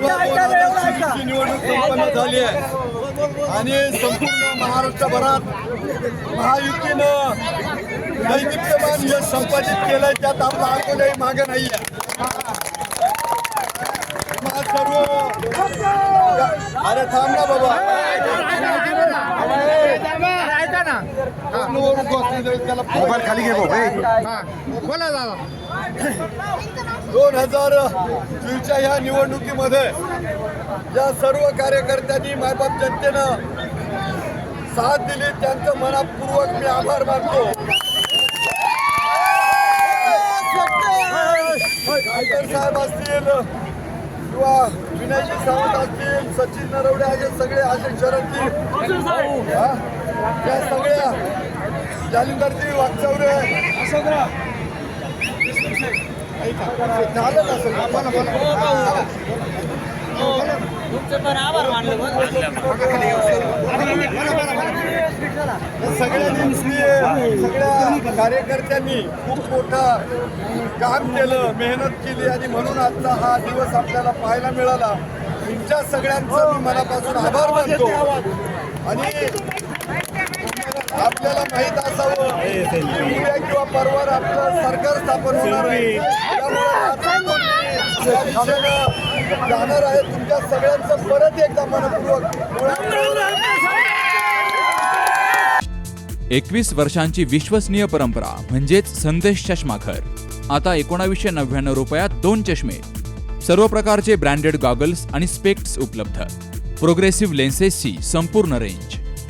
विधानसभा निवडणूक संपन्न झाली आहे. आणि संपूर्ण महाराष्ट्रभरात महायुतीनं दैदिप्यमान यश संपादित केलंय. त्यात आपला अकोलाही मागे नाही सर्व अरे थांब ना बाबा. मोबाईल खाली घे बोला दादा दोन हजार चोवीसच्या ह्या निवडणुकीमध्ये या सर्व कार्यकर्त्यांनी मायबाप जनतेनं साथ दिली त्यांचं मनापूर्वक मी आभार मानतो. आयकर साहेब असतील किंवा विनयजी सावंत असतील सचिन नरवडे असे सगळे असे शरदजी? या सगळ्या जालिंदरची वागचौरे झालं ना सगळ्यांनी सगळ्या कार्यकर्त्यांनी खूप मोठं काम केलं मेहनत केली आणि म्हणून आजचा हा दिवस आपल्याला पाहायला मिळाला. तुमच्या सगळ्यांचं मी मनापासून आभार मानतो. आणि आपल्याला माहीत असावं उद्या किंवा परवा आपलं सरकार स्थापन होणार आहे. जाणार आहे. तुमच्या सगळ्यांचं परत एकदा मनपूर्वक एकवीस वर्षांची विश्वसनीय परंपरा म्हणजेच संदेश चष्माघर. आता एकोणावीसशे नव्याण्णव रुपयात दोन चष्मे. सर्व प्रकारचे ब्रँडेड गॉगल्स आणि स्पेक्ट्स उपलब्ध. प्रोग्रेसिव्ह लेन्सेसची संपूर्ण रेंज